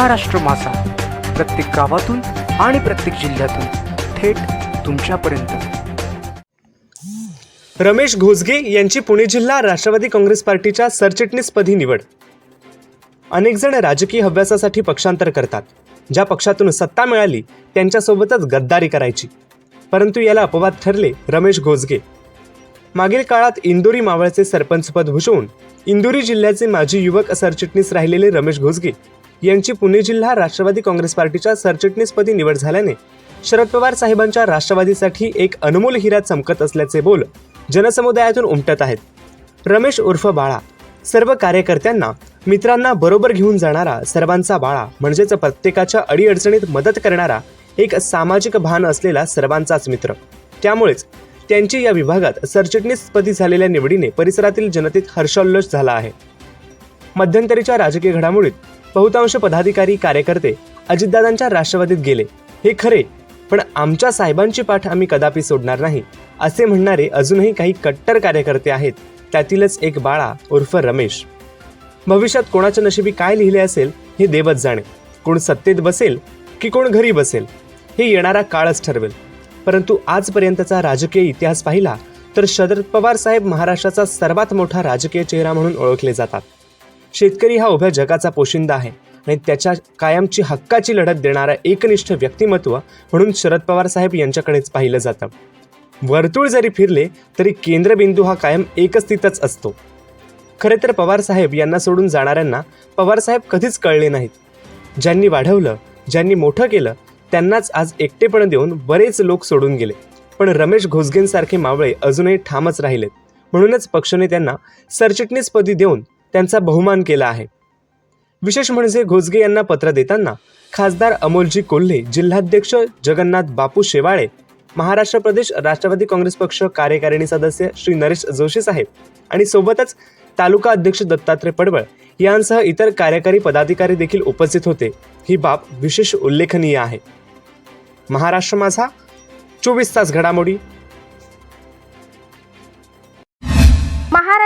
महाराष्ट्र मासा. प्रत्येक गावातून आणि प्रत्येक जिल्ह्यातून थेट तुमच्यापर्यंत. रमेश घोसगे यांची पुणे जिल्हा राष्ट्रवादी काँग्रेस पार्टीच्या सरचिटणीसपदी निवड. अनेकजण राजकीय हव्यासासाठी पक्षांतर करतात. ज्या पक्षातून सत्ता मिळाली त्यांच्यासोबतच गद्दारी करायची. परंतु याला अपवाद ठरले रमेश घोसगे. मागील काळात इंदोरी मावळचे सरपंचपद भूषवून इंदोरी जिल्ह्याचे माजी युवक सरचिटणीस राहिलेले रमेश घोसगे यांची पुणे जिल्हा राष्ट्रवादी काँग्रेस पार्टीच्या सरचिटणीसपदी निवड झाल्याने शरद पवार साहेबांच्या राष्ट्रवादीसाठी एक अनमोल हिरा चमकत असल्याचे बोल जनसमुदायातून उमटत आहेत. रमेश उर्फ बाळा सर्व कार्यकर्त्यांना मित्रांना बरोबर घेऊन जाणारा सर्वांचा बाळा म्हणजेच प्रत्येकाच्या अडीअडचणीत मदत करणारा एक सामाजिक भान असलेला सर्वांचाच मित्र. त्यामुळेच त्यांची या विभागात सरचिटणीसपदी झालेल्या निवडीने परिसरातील जनतेत हर्षोल्लोष झाला आहे. मध्यंतरीच्या राजकीय घडामोडीत बहुतांश पदाधिकारी कार्यकर्ते अजितदादांच्या राष्ट्रवादीत गेले. हे खरे पण आमच्या साहेबांची पाठ आम्ही कदापि सोडणार नाही असे म्हणणारे अजूनही काही कट्टर कार्यकर्ते आहेत त्यातीलच एक बाळा उर्फ रमेश. भविष्यात कोणाच्या नशिबी काय लिहिले असेल हे देवच जाणे. कोण सत्तेत बसेल की कोण घरी बसेल हे येणारा काळच ठरवेल. परंतु आजपर्यंतचा राजकीय इतिहास पाहिला तर शरद पवार साहेब महाराष्ट्राचा सर्वात मोठा राजकीय चेहरा म्हणून ओळखले जातात. शेतकरी हा उभ्या जगाचा पोशिंदा आहे आणि त्याच्या कायमची हक्काची लढत देणारा एकनिष्ठ व्यक्तिमत्व म्हणून शरद पवार साहेब यांच्याकडेच पाहिलं जातं. वर्तुळ जरी फिरले तरी केंद्रबिंदू हा कायम एकस्थितच असतो. खरे तर पवार साहेब यांना सोडून जाणाऱ्यांना पवार साहेब कधीच कळले नाहीत. ज्यांनी वाढवलं ज्यांनी मोठं केलं त्यांनाच आज एकटेपण देऊन बरेच लोक सोडून गेले. पण रमेश घोसगेंसारखे मावळे अजूनही ठामच राहिलेत. म्हणूनच पक्षाने त्यांना सरचिटणीसपदी देऊन त्यांचा बहुमान केला आहे. विशेष म्हणजे घोसगे यांना पत्र देताना खासदार अमोलजी कोल्हे जिल्हाध्यक्ष जगन्नाथ बापू शेवाळे महाराष्ट्र प्रदेश राष्ट्रवादी काँग्रेस पक्ष कार्यकारिणी सदस्य श्री नरेश जोशी साहेब आणि सोबतच तालुका अध्यक्ष दत्तात्रय पडवळ यांसह इतर कार्यकारी पदाधिकारी देखील उपस्थित होते. ही बाब विशेष उल्लेखनीय आहे. महाराष्ट्र माझा चोवीस तास घडामोडी